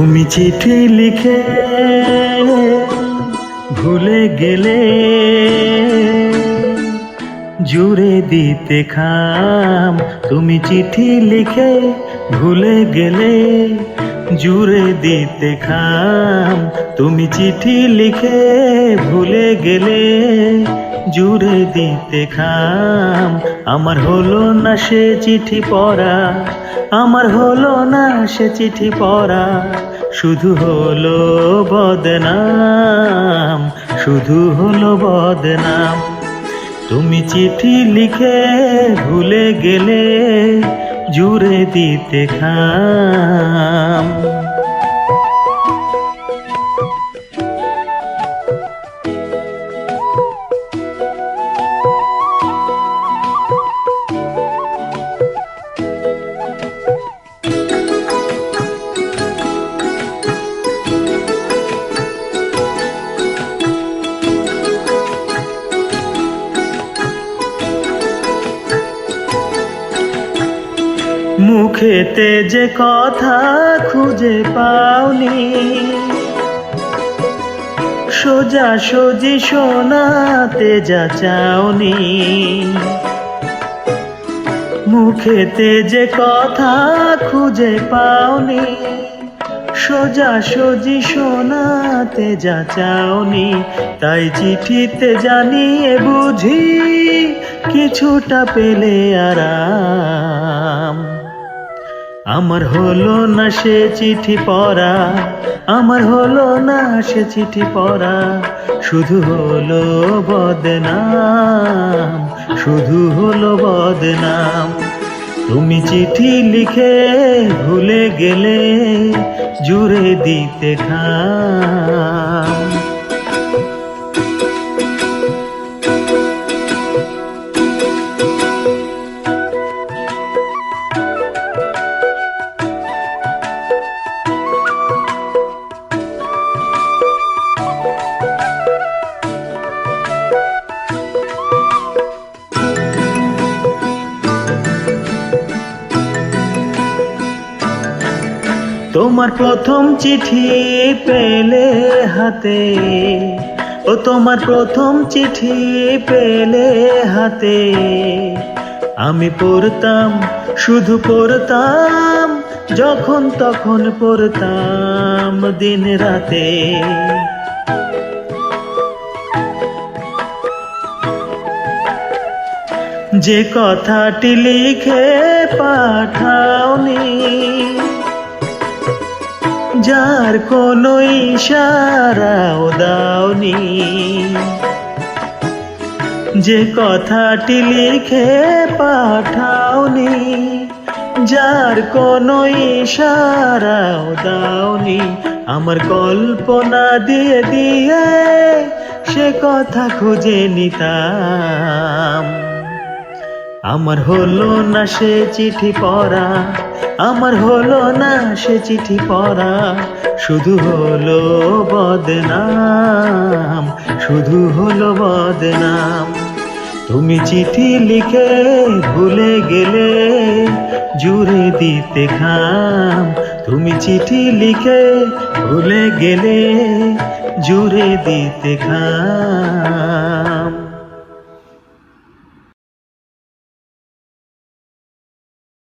তুমি চিঠি লিখে ভুলে গেলে জুড়ে দিতে খাম। তুমি চিঠি লিখে ভুলে গেলে জুড়ে দিতে খাম। তুমি চিঠি লিখে ভুলে গেলে জুড়ে দিতে খাম। আমার হলো না সে চিঠি পড়া, আমার হলো না সে চিঠি পড়া। শুধু হলো বদনাম, শুধু হলো বদনাম। তুমি চিঠি লিখে ভুলে গেলে জুড়ে দিতে খাম। মুখেতে যে কথা খুঁজে পাওনি। সোজা সোজি শোনাতে যা চাওনি। মুখেতে যে কথা খুঁজে পাওনি। সোজা সোজি শোনাতে যা চাওনি। তাই চিঠিতে জানিয়ে বুঝি কিছুটা পেলে আরাম। আমার হলো না সে চিঠি পড়া, আমার হলো না সে চিঠি পড়া, শুধু হলো বদনাম, শুধু হলো বদনাম। তুমি চিঠি লিখে ভুলে গেলে জুড়ে দিতে খাম তোমার প্রথম চিঠি পেলে হাতে, ও তোমার প্রথম চিঠি পেলে হাতে। আমি পড়তাম, শুধু পড়তাম, যখন তখন পড়তাম দিন রাতে। যে কথাটি লিখে পাঠাওনি যার কোনো ইশারাও দাওনি। যে কথাটি লিখে পাঠাওনি, যার কোনো ইশারাও দাওনি, আমার কল্পনা দিয়ে দিয়ে সে কথা খুঁজে নিতাম। আমার হলো না সে চিঠি পড়া, আমার হলো না সে চিঠি পড়া, শুধু হলো বদনাম, শুধু হলো বদনাম। তুমি চিঠি লিখে ভুলে গেলে জুড়ে দিতে খাম তুমি চিঠি লিখে ভুলে গেলে জুড়ে দিতে খাম